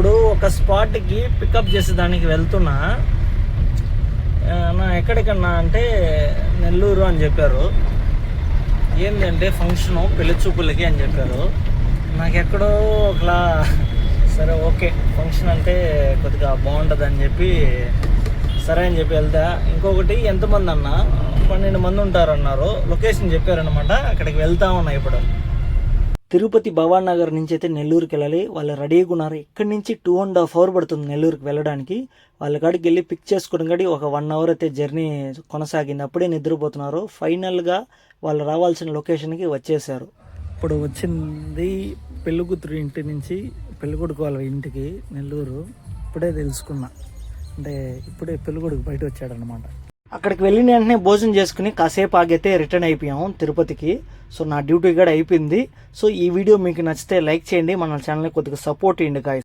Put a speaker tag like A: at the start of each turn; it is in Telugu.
A: ఇప్పుడు ఒక స్పాట్కి పికప్ చేసేదానికి వెళ్తున్నా నా ఎక్కడికన్నా అంటే నెల్లూరు అని చెప్పారు. ఏంటంటే ఫంక్షను పెళ్ళి చూపులకి అని చెప్పారు. నాకు ఎక్కడో ఒకలా సరే ఓకే ఫంక్షన్ అంటే కొద్దిగా బాగుంటుంది అని చెప్పి సరే అని చెప్పి వెళ్తా. ఇంకొకటి ఎంతమంది అన్న? పన్నెండు మంది ఉంటారు అన్నారు లొకేషన్ చెప్పారనమాట అక్కడికి వెళ్తా ఉన్నా ఇప్పుడు. తిరుపతి భవాన్ నగర్ నుంచి అయితే నెల్లూరుకి వెళ్ళాలి. వాళ్ళు రెడీగా ఉన్నారు. ఇక్కడి నుంచి టూ అండ్ హాఫ్ అవర్ పడుతుంది నెల్లూరుకి వెళ్ళడానికి. వాళ్ళ కాడికి వెళ్ళి పిక్ చేసుకోవడం కాడి ఒక వన్ అవర్ అయితే జర్నీ కొనసాగింది. అప్పుడే నిద్రపోతున్నారు. ఫైనల్గా వాళ్ళు రావాల్సిన లొకేషన్కి వచ్చేసారు. ఇప్పుడు వచ్చింది పెళ్ళికూతురు ఇంటి నుంచి పెళ్ళికొడుకు వాళ్ళ ఇంటికి నెల్లూరు. ఇప్పుడే తెలుసుకున్నా. అంటే ఇప్పుడే పెళ్ళికొడుకు బయట వచ్చాడనమాట అక్కడికి వెళ్ళిన వెంటనే భోజనం చేసుకుని కాసేపు ఆగైతే రిటర్న్ అయిపోయాము తిరుపతికి. సో నా డ్యూటీ కూడా అయిపోయింది. సో ఈ వీడియో మీకు నచ్చితే లైక్ చేయండి. మన ఛానల్ని కొద్దిగా సపోర్ట్ చేయండి గాయస్